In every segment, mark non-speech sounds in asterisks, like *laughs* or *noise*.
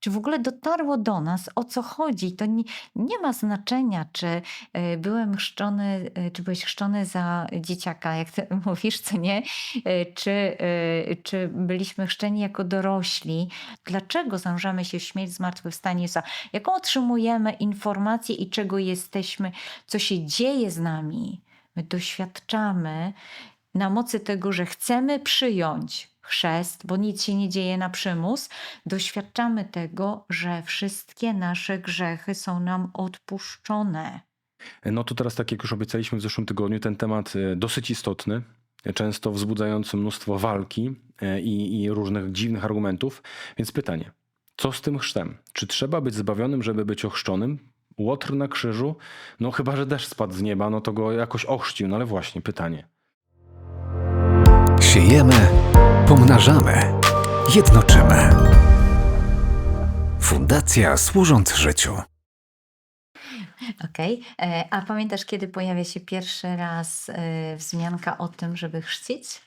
czy w ogóle dotarło do nas, o co chodzi. To nie, nie ma znaczenia, czy e, byłem chrzczony, e, czy byłeś chrzczony za dzieciaka, jak ty *laughs* mówisz, co nie, E, czy, czy byliśmy chrzczeni jako dorośli. Dlaczego zanurzamy się w śmierć, zmartwychwstanie Jezusa? Jaką otrzymujemy informację i czego jesteśmy, co się dzieje z nami? My doświadczamy na mocy tego, że chcemy przyjąć chrzest, bo nic się nie dzieje na przymus, doświadczamy tego, że wszystkie nasze grzechy są nam odpuszczone. No to teraz, tak jak już obiecaliśmy w zeszłym tygodniu, ten temat e, dosyć istotny, często wzbudzający mnóstwo walki e, i, i różnych dziwnych argumentów. Więc pytanie, co z tym chrztem? Czy trzeba być zbawionym, żeby być ochrzczonym? Łotr na krzyżu? No chyba, że deszcz spadł z nieba, no to go jakoś ochrzcił. No ale właśnie, pytanie. Siejemy, pomnażamy, jednoczymy. Fundacja służąc życiu. Okej. E, A pamiętasz, kiedy pojawia się pierwszy raz e, wzmianka o tym, żeby chrzcić?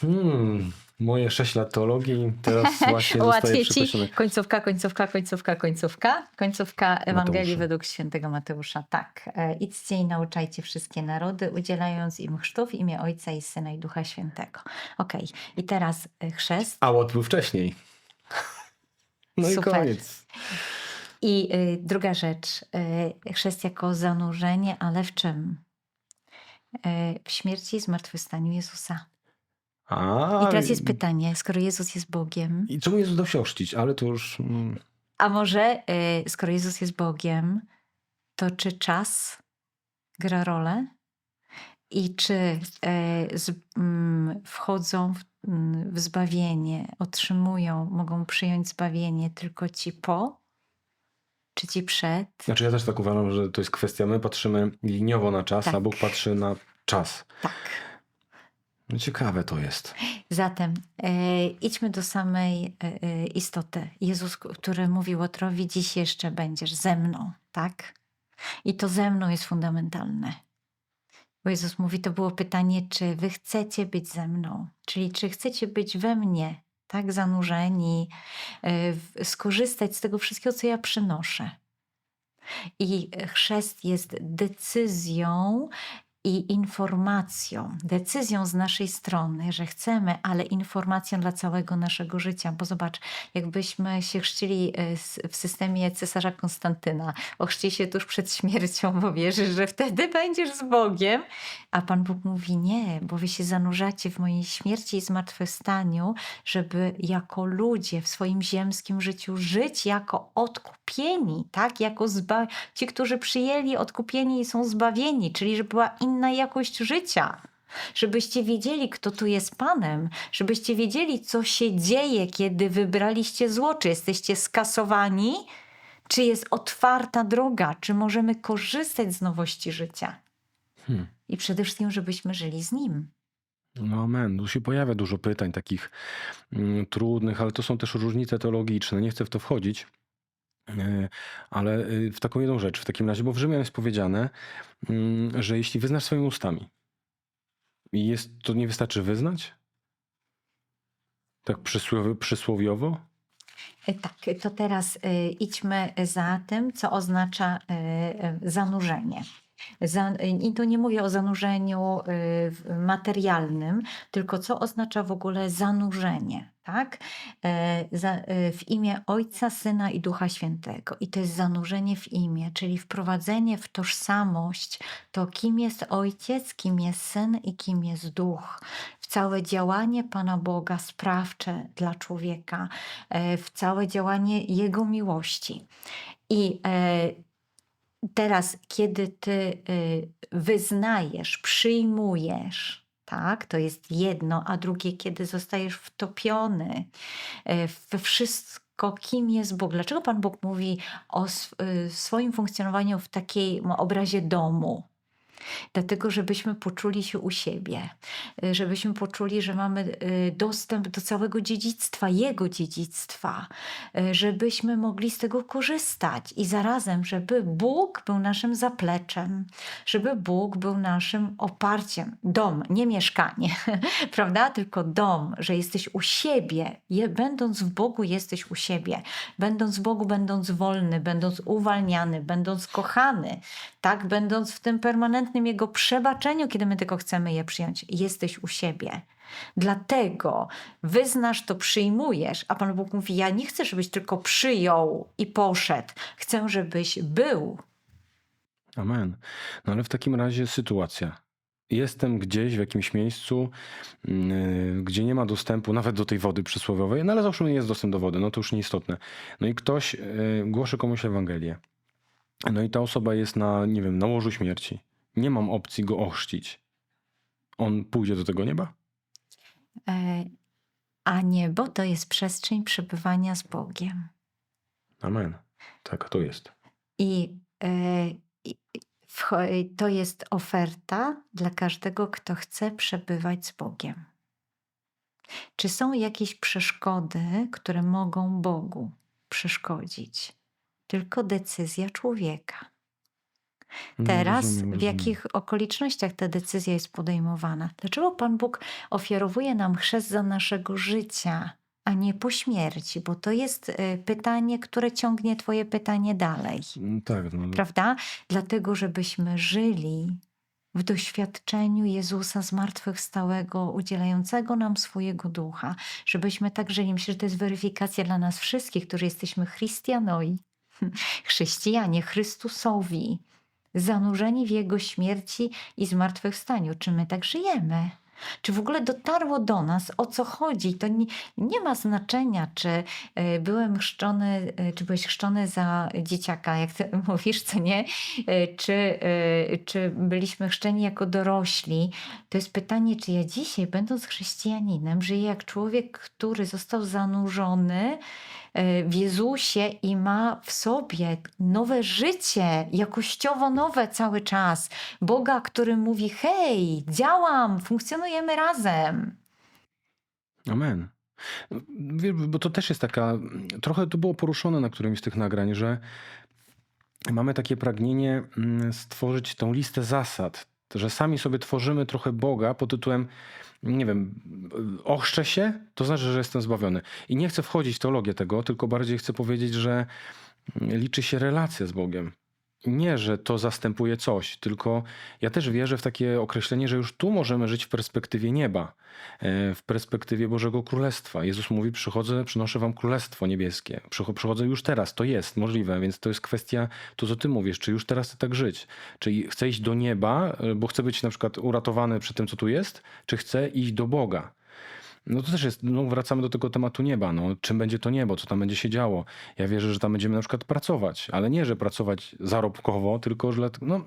Hmm, moje 6 lat teologii teraz *laughs* właśnie Łatwiej ci. Końcówka, końcówka, końcówka, końcówka. Końcówka Ewangelii Mateusza. według świętego Mateusza. Tak. E, Idźcie i nauczajcie wszystkie narody, udzielając im chrztów w imię Ojca i Syna i Ducha Świętego. Okej. I teraz e, chrzest. A Łot był wcześniej. No i Super. koniec. I y, druga rzecz. Y, chrzest jako zanurzenie, ale w czym? Y, w śmierci i zmartwychwstaniu Jezusa. A, I teraz jest pytanie, skoro Jezus jest Bogiem, I czemu Jezus dał się ochrzcić? Ale to już... Mm, a może y, skoro Jezus jest Bogiem, to czy czas gra rolę? I czy y, z, mm, wchodzą w, mm, w zbawienie, otrzymują, mogą przyjąć zbawienie tylko ci po, czy ci przed? Znaczy ja też tak uważam, że to jest kwestia, my patrzymy liniowo na czas, Tak. a Bóg patrzy na czas. Tak. No ciekawe to jest. Zatem e, idźmy do samej e, e, istoty. Jezus, który mówi Łotrowi, dziś jeszcze będziesz ze mną, tak? I to ze mną jest fundamentalne. Bo Jezus mówi, to było pytanie, czy wy chcecie być ze mną? Czyli czy chcecie być we mnie, tak zanurzeni, e, skorzystać z tego wszystkiego, co ja przynoszę. I chrzest jest decyzją i informacją, decyzją z naszej strony, że chcemy, ale informacją dla całego naszego życia. Bo zobacz, jakbyśmy się chrzcili e, w systemie cesarza Konstantyna, ochrzci się tuż przed śmiercią, bo wierzysz, że wtedy będziesz z Bogiem, a Pan Bóg mówi nie, bo wy się zanurzacie w mojej śmierci i zmartwychwstaniu, żeby jako ludzie w swoim ziemskim życiu żyć jako odkupieni, tak? Jako ci, którzy przyjęli odkupienie i są zbawieni, czyli żeby była inna jakość życia. Żebyście wiedzieli, kto tu jest Panem, żebyście wiedzieli, co się dzieje, kiedy wybraliście zło, czy jesteście skasowani, czy jest otwarta droga, czy możemy korzystać z nowości życia. Hmm. I przede wszystkim, żebyśmy żyli z Nim. No amen. Tu się pojawia dużo pytań takich mm, trudnych, ale to są też różnice teologiczne. Nie chcę w to wchodzić. E, Ale y, w taką jedną rzecz w takim razie, bo w Rzymian jest powiedziane, mm, że jeśli wyznasz swoimi ustami jest, to nie wystarczy wyznać? Tak przysłowi- przysłowiowo? E, Tak, to teraz e, idźmy za tym, co oznacza e, zanurzenie. I tu nie mówię o zanurzeniu w- materialnym, tylko co oznacza w ogóle zanurzenie, tak? E, e, w imię Ojca, Syna i Ducha Świętego. I to jest zanurzenie w imię, czyli wprowadzenie w tożsamość to, kim jest Ojciec, kim jest Syn i kim jest Duch. W całe działanie Pana Boga sprawcze dla człowieka, e, w całe działanie Jego miłości. I e, teraz, kiedy ty y, wyznajesz, przyjmujesz, tak, to jest jedno, a drugie, kiedy zostajesz wtopiony e, we wszystko, kim jest Bóg. Dlaczego Pan Bóg mówi o y, swoim funkcjonowaniu w takiej obrazie domu? Dlatego, żebyśmy poczuli się u siebie, y, żebyśmy poczuli, że mamy y, dostęp do całego dziedzictwa, Jego dziedzictwa, y, żebyśmy mogli z tego korzystać i zarazem, żeby Bóg był naszym zapleczem, żeby Bóg był naszym oparciem. Dom, nie mieszkanie, *laughs* prawda? Tylko dom, że jesteś u siebie. Będąc w Bogu, jesteś u siebie. Będąc w Bogu, będąc wolny, będąc uwalniany, będąc kochany, tak? Będąc w tym permanentnym Jego przebaczeniu, kiedy my tylko chcemy je przyjąć. Jesteś u siebie. Dlatego wyznasz to, przyjmujesz, a Pan Bóg mówi: Ja nie chcę, żebyś tylko przyjął i poszedł. Chcę, żebyś był. Amen. No ale w takim razie sytuacja. Jestem gdzieś w jakimś miejscu, yy, gdzie nie ma dostępu nawet do tej wody przysłowiowej, no ale załóżmy jest dostęp do wody, no to już nieistotne. No i ktoś yy, głoszy komuś Ewangelię. No i ta osoba jest na, nie wiem, na łożu śmierci. Nie mam opcji go ochrzcić. On pójdzie do tego nieba? E, A niebo to jest przestrzeń przebywania z Bogiem. Amen. Tak, to jest. I, e, to jest oferta dla każdego, kto chce przebywać z Bogiem. Czy są jakieś przeszkody, które mogą Bogu przeszkodzić? Tylko decyzja człowieka. No, Teraz rozumiem, w rozumiem. jakich okolicznościach ta decyzja jest podejmowana? Dlaczego Pan Bóg ofiarowuje nam chrzest za naszego życia, a nie po śmierci? Bo to jest y, pytanie, które ciągnie Twoje pytanie dalej. Mm, Tak, no, Prawda? Dlatego, żebyśmy żyli w doświadczeniu Jezusa zmartwychwstałego, udzielającego nam swojego ducha, żebyśmy tak żyli. Myślę, że to jest weryfikacja dla nas wszystkich, którzy jesteśmy chrystianoi, *laughs* chrześcijanie, Chrystusowi, zanurzeni w Jego śmierci i zmartwychwstaniu. Czy my tak żyjemy? Czy w ogóle dotarło do nas, o co chodzi? To nie, nie ma znaczenia, czy e, byłem chrzczony, e, czy byłeś chrzczony za dzieciaka, jak ty *laughs* mówisz, co nie? E, Czy, czy byliśmy chrzczeni jako dorośli? To jest pytanie, czy ja dzisiaj, będąc chrześcijaninem, żyję jak człowiek, który został zanurzony w Jezusie i ma w sobie nowe życie, jakościowo nowe cały czas. Boga, który mówi: Hej, działam, funkcjonujemy razem. Amen. Bo to też jest taka, trochę to było poruszone na którymś z tych nagrań, że mamy takie pragnienie mm, stworzyć tą listę zasad, że sami sobie tworzymy trochę Boga pod tytułem, nie wiem, ochrzczę się, to znaczy, że jestem zbawiony. I nie chcę wchodzić w teologię tego, tylko bardziej chcę powiedzieć, że liczy się relacja z Bogiem. Nie, że to zastępuje coś, tylko ja też wierzę w takie określenie, że już tu możemy żyć w perspektywie nieba, e, w perspektywie Bożego Królestwa. Jezus mówi: Przychodzę, przynoszę wam Królestwo Niebieskie. Przycho- Przychodzę już teraz, to jest możliwe, więc to jest kwestia to, co ty mówisz, czy już teraz chcę tak żyć. Czyli chcę iść do nieba, e, bo chcę być na przykład uratowany przed tym, co tu jest, czy chcę iść do Boga. No to też jest, no wracamy do tego tematu nieba. No, czym będzie to niebo, co tam będzie się działo? Ja wierzę, że tam będziemy na przykład pracować, ale nie, że pracować zarobkowo, tylko że no,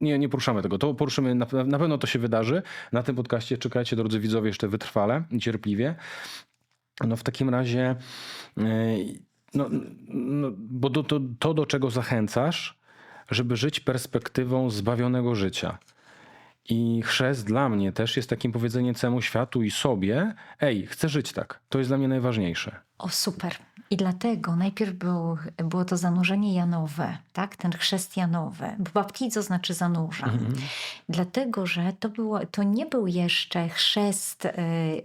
nie, nie poruszamy tego. To poruszymy, na, na pewno to się wydarzy. Na tym podcaście czekajcie, drodzy widzowie, jeszcze wytrwale cierpliwie. No w takim razie, yy, no, no, bo to, to, to, do czego zachęcasz, żeby żyć perspektywą zbawionego życia. I chrzest dla mnie też jest takim powiedzeniem całemu światu i sobie, ej, chcę żyć tak. To jest dla mnie najważniejsze. O, super. I dlatego najpierw był, było to zanurzenie Janowe, tak? ten chrzest Janowy, bo baptizo znaczy zanurzam. Dlatego, że to, było, to nie był jeszcze chrzest y,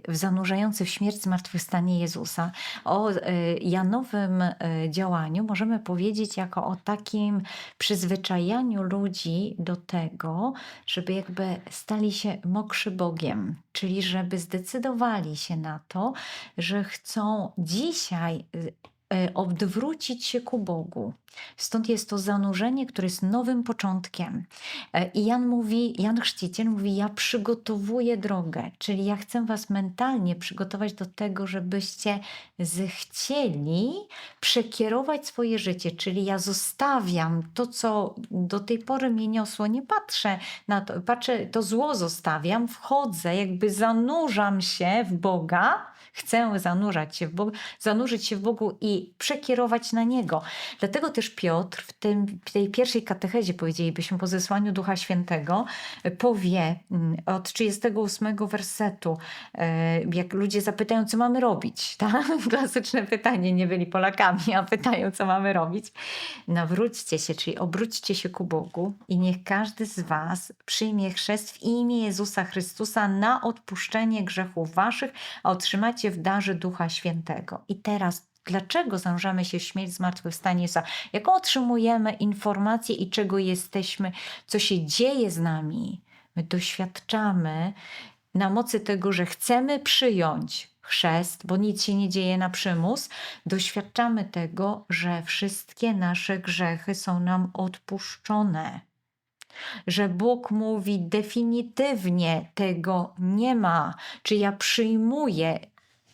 zanurzający w śmierć zmartwychwstanie Jezusa. O y, Janowym y, działaniu możemy powiedzieć jako o takim przyzwyczajaniu ludzi do tego, żeby jakby stali się mokrzy Bogiem, czyli żeby zdecydowali się na to, że chcą dzisiaj y, odwrócić się ku Bogu. Stąd jest to zanurzenie, które jest nowym początkiem. E, I Jan mówi, Jan Chrzciciel mówi, ja przygotowuję drogę, czyli ja chcę was mentalnie przygotować do tego, żebyście zechcieli przekierować swoje życie, czyli ja zostawiam to, co do tej pory mnie niosło, nie patrzę na to, patrzę, to zło zostawiam, wchodzę, jakby zanurzam się w Boga, Chcę zanurzać się w Bogu, zanurzyć się w Bogu i przekierować na Niego. Dlatego też Piotr w, tym, w tej pierwszej katechezie, powiedzielibyśmy, po zesłaniu Ducha Świętego, powie mm, od 38 wersetu, e, jak ludzie zapytają, co mamy robić. *laughs* Tak? Klasyczne pytanie, nie byli Polakami, a pytają, co mamy robić. Nawróćcie się, czyli obróćcie się ku Bogu i niech każdy z was przyjmie chrzest w imię Jezusa Chrystusa na odpuszczenie grzechów waszych, a otrzymacie w darze Ducha Świętego. I teraz Dlaczego zanurzamy się w śmierć zmartwychwstanie Jezusa? Jaką otrzymujemy informację i czego jesteśmy, co się dzieje z nami? My doświadczamy na mocy tego, że chcemy przyjąć chrzest, bo nic się nie dzieje na przymus, doświadczamy tego, że wszystkie nasze grzechy są nam odpuszczone. Że Bóg mówi definitywnie tego nie ma, czy ja przyjmuję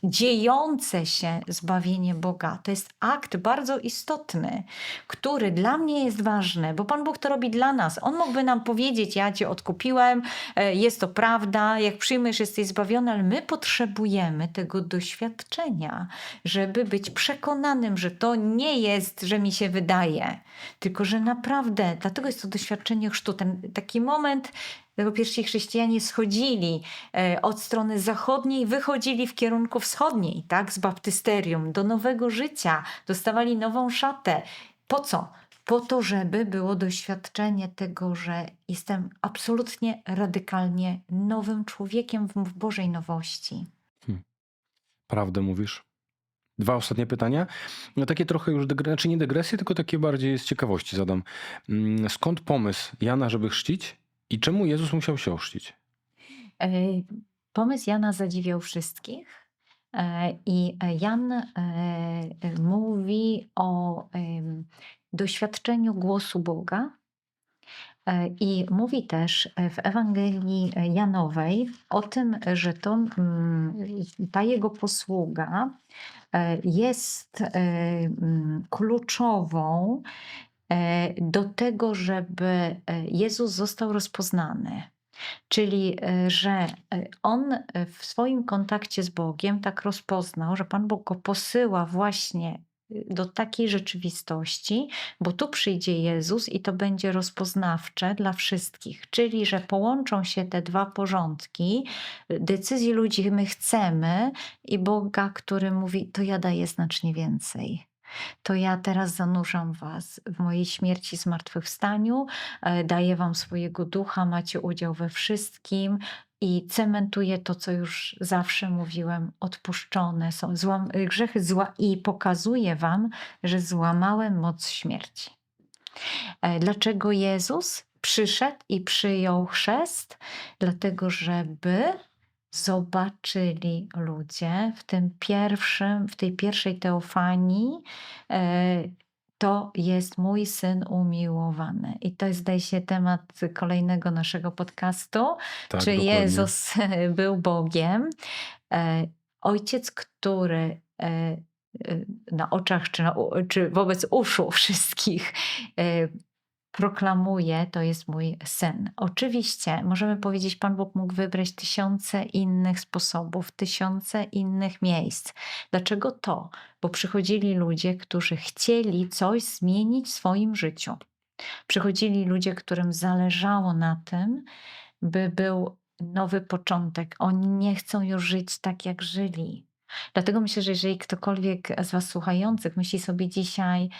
dziejące się zbawienie Boga. To jest akt bardzo istotny, który dla mnie jest ważny, bo Pan Bóg to robi dla nas. On mógłby nam powiedzieć: Ja Cię odkupiłem, e, jest to prawda, jak przyjmiesz, jesteś zbawiony, ale my potrzebujemy tego doświadczenia, żeby być przekonanym, że to nie jest, że mi się wydaje, tylko że naprawdę, dlatego jest to doświadczenie chrztu. Ten taki moment, Dlatego pierwsi chrześcijanie schodzili e, od strony zachodniej, wychodzili w kierunku wschodniej, tak, z baptysterium, do nowego życia, dostawali nową szatę. Po co? Po to, żeby było doświadczenie tego, że jestem absolutnie radykalnie nowym człowiekiem w Bożej nowości. Prawdę mówisz. Dwa ostatnie pytania. No takie trochę już, dygre, znaczy nie dygresje, tylko takie bardziej z ciekawości zadam. Mm, Skąd pomysł Jana, żeby chrzcić i czemu Jezus musiał się ochrzcić? E, Pomysł Jana zadziwiał wszystkich. e, I Jan e, mówi o doświadczeniu głosu Boga. I mówi też w Ewangelii Janowej o tym, że to, ta jego posługa jest kluczową do tego, żeby e, Jezus został rozpoznany. Czyli, e, że e, on e, w swoim kontakcie z Bogiem tak rozpoznał, że Pan Bóg go posyła właśnie do takiej rzeczywistości, bo tu przyjdzie Jezus i to będzie rozpoznawcze dla wszystkich. Czyli, że połączą się te dwa porządki decyzji ludzi, my chcemy, i Boga, który mówi: To ja daję znacznie więcej. To ja teraz zanurzam was w mojej śmierci, zmartwychwstaniu, e, daję wam swojego ducha, macie udział we wszystkim i cementuję to, co już zawsze mówiłem, odpuszczone są grzechy zła i pokazuję wam, że złamałem moc śmierci. E, Dlaczego Jezus przyszedł i przyjął chrzest? Dlatego, żeby zobaczyli ludzie w tym pierwszym, w tej pierwszej teofanii, e, to jest mój syn umiłowany. I to jest, zdaje się, temat kolejnego naszego podcastu. Tak, czy dokładnie. Jezus *laughs* był Bogiem? E, Ojciec, który e, na oczach, czy, na, czy wobec uszu wszystkich proklamuje, to jest mój syn. Oczywiście możemy powiedzieć, Pan Bóg mógł wybrać tysiące innych sposobów, tysiące innych miejsc. Dlaczego to? Bo przychodzili ludzie, którzy chcieli coś zmienić w swoim życiu. Przychodzili ludzie, którym zależało na tym, by był nowy początek. Oni nie chcą już żyć tak, jak żyli. Dlatego myślę, że jeżeli ktokolwiek z Was słuchających myśli sobie dzisiaj,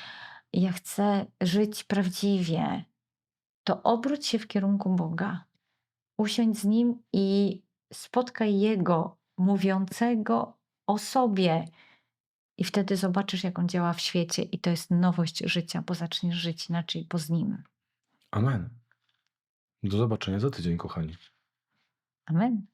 ja chcę żyć prawdziwie, to obróć się w kierunku Boga. Usiądź z Nim i spotkaj Jego mówiącego o sobie. I wtedy zobaczysz, jak On działa w świecie, i to jest nowość życia, bo zaczniesz żyć inaczej, bo z Nim. Amen. Do zobaczenia za tydzień, kochani. Amen.